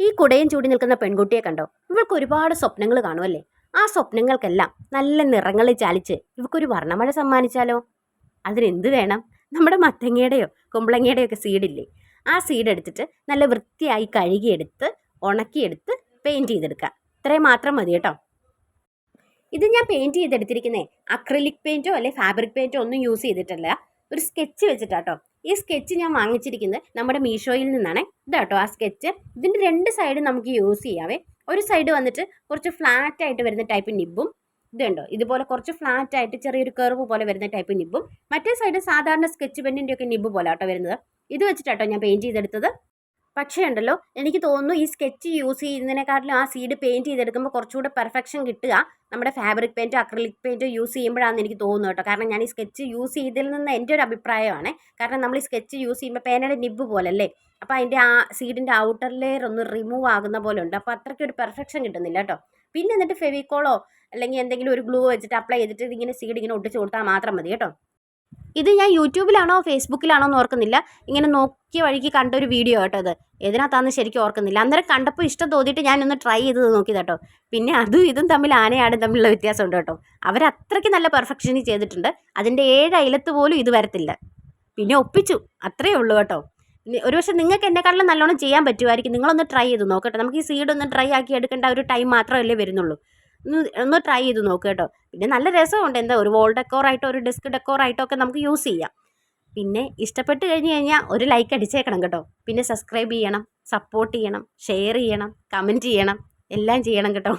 ഈ കുടയും ചൂടി നിൽക്കുന്ന പെൺകുട്ടിയെ കണ്ടോ? ഇവൾക്ക് ഒരുപാട് സ്വപ്നങ്ങൾ കാണുമല്ലേ ആ സ്വപ്നങ്ങൾക്കെല്ലാം നല്ല നിറങ്ങളിൽ ചാലിച്ച് ഇവൾക്കൊരു വർണമഴ സമ്മാനിച്ചാലോ? അതിനെന്ത് വേണം? നമ്മുടെ മത്തങ്ങയുടെയോ കുമ്പളങ്ങയുടെയോ ഒക്കെ സീഡില്ലേ? ആ സീഡ് എടുത്തിട്ട് നല്ല വൃത്തിയായി കഴുകിയെടുത്ത് ഉണക്കിയെടുത്ത് പെയിന്റ് ചെയ്തെടുക്കുക. ഇത്രയും മാത്രം മതി കേട്ടോ. ഇത് ഞാൻ പെയിന്റ് ചെയ്തെടുത്തിരിക്കുന്നത് അക്രിലിക് പെയിന്റോ അല്ലെ ഫാബ്രിക് പെയിന്റോ ഒന്നും യൂസ് ചെയ്തിട്ടല്ല. ഒരു സ്കെച്ച് വെച്ചിട്ടാട്ടോ ഈ സ്കെച്ച് ഞാൻ വാങ്ങിച്ചിരിക്കുന്നത് നമ്മുടെ മീഷോയിൽ നിന്നാണ്. ഇതാട്ടോ ആ സ്കെച്ച് ഇതിന്റെ രണ്ട് സൈഡ് നമുക്ക് യൂസ് ചെയ്യാവേ. ഒരു സൈഡ് വന്നിട്ട് കുറച്ച് ഫ്ലാറ്റ് ആയിട്ട് വരുന്ന ടൈപ്പ് നിബും ഇതുണ്ടോ ഇതുപോലെ കുറച്ച് ഫ്ലാറ്റ് ആയിട്ട് ചെറിയൊരു കർവ് പോലെ വരുന്ന ടൈപ്പ് നിബും മറ്റേ സൈഡ് സാധാരണ സ്കെച്ച് പെന്നിന്റെ ഒക്കെ നിബ് പോലെ ആട്ടോ വരുന്നത്. ഇത് വെച്ചിട്ടാട്ടോ ഞാൻ പെയിന്റ് ചെയ്തെടുത്തത്. പക്ഷേ ഉണ്ടല്ലോ എനിക്ക് തോന്നുന്നു ഈ സ്കെച്ച് യൂസ് ചെയ്യുന്നതിനെക്കാട്ടിലും ആ സീഡ് പെയിന്റ് ചെയ്തെടുക്കുമ്പോൾ കുറച്ചുകൂടെ പെർഫെക്ഷൻ കിട്ടുക. നമ്മുടെ ഫാബ്രിക് പെയിന്റോ അക്രലിക് പെയിന്റോ യൂസ് ചെയ്യുമ്പോഴാണെന്ന് എനിക്ക് തോന്നുന്നു കേട്ടോ. കാരണം ഞാൻ ഈ സ്കെച്ച് യൂസ് ചെയ്തതിൽ നിന്ന് എന്റെ ഒരു അഭിപ്രായമാണ്. കാരണം നമ്മൾ ഈ സ്കെച്ച് യൂസ് ചെയ്യുമ്പോൾ പേനയുടെ നിബ് പോലെ അല്ലേ അപ്പോൾ അതിന്റെ ആ സീഡിന്റെ ഔട്ടർ ലെയർ ഒന്ന് റിമൂവ് ആകുന്ന പോലെ ഉണ്ട്. അപ്പോൾ അത്രയ്ക്ക് ഒരു പെർഫെക്ഷൻ കിട്ടുന്നില്ല കേട്ടോ. പിന്നെ എന്നിട്ട് ഫെവിക്കോളോ അല്ലെങ്കിൽ എന്തെങ്കിലും ഒരു ഗ്ലൂ വെച്ചിട്ട് അപ്ലൈ ചെയ്തിട്ട് ഇതിങ്ങനെ സീഡ് ഇങ്ങനെ ഒട്ടിച്ച് കൊടുത്താൽ മാത്രം മതി കേട്ടോ. ഇത് ഞാൻ യൂട്യൂബിലാണോ ഫേസ്ബുക്കിലാണോ എന്ന് ഓർക്കുന്നില്ല. ഇങ്ങനെ നോക്കിയ വഴിക്ക് കണ്ട ഒരു വീഡിയോ കേട്ടോ അത് ഏതിനകത്താണെന്ന് ശരിക്കും ഓർക്കുന്നില്ല. അന്നേരം കണ്ടപ്പോൾ ഇഷ്ടം തോന്നിയിട്ട് ഞാനൊന്ന് ട്രൈ ചെയ്ത് നോക്കി കേട്ടോ. പിന്നെ അതും ഇതും തമ്മിൽ ആനയാടും തമ്മിലുള്ള വ്യത്യാസമുണ്ട് കേട്ടോ. അവരത്രയ്ക്ക് നല്ല പെർഫെക്ഷനിൽ ചെയ്തിട്ടുണ്ട്. അതിന്റെ ഏഴ് അയലത്ത് പോലും ഇത് വരത്തില്ല. പിന്നെ ഒപ്പിച്ചു. അത്രയേ ഉള്ളൂ കേട്ടോ. നി- ഒരു പക്ഷേ നിങ്ങൾക്ക് എന്നെക്കാട്ടിലും നല്ലോണം ചെയ്യാൻ പറ്റുമായിരിക്കും. നിങ്ങളൊന്ന് ട്രൈ ചെയ്ത് നോക്കട്ടെ. നമുക്ക് ഈ സീഡ് ഒന്ന് ട്രൈ ആക്കി എടുക്കേണ്ട ഒരു ടൈം മാത്രമല്ലേ വരുന്നുള്ളൂ. ഒന്ന് ഒന്ന് ട്രൈ ചെയ്ത് നോക്കുക കേട്ടോ. പിന്നെ നല്ല രസമുണ്ട്. എന്താ ഒരു വോൾ ഡെക്കോറായിട്ടോ ഒരു ഡെസ്ക് ഡെക്കോറായിട്ടോ ഒക്കെ നമുക്ക് യൂസ് ചെയ്യാം. പിന്നെ ഇഷ്ടപ്പെട്ട് കഴിഞ്ഞ് കഴിഞ്ഞാൽ ഒരു ലൈക്ക് അടിച്ചേക്കണം കേട്ടോ. പിന്നെ സബ്സ്ക്രൈബ് ചെയ്യണം സപ്പോർട്ട് ചെയ്യണം ഷെയർ ചെയ്യണം കമന്റ് ചെയ്യണം എല്ലാം ചെയ്യണം കേട്ടോ.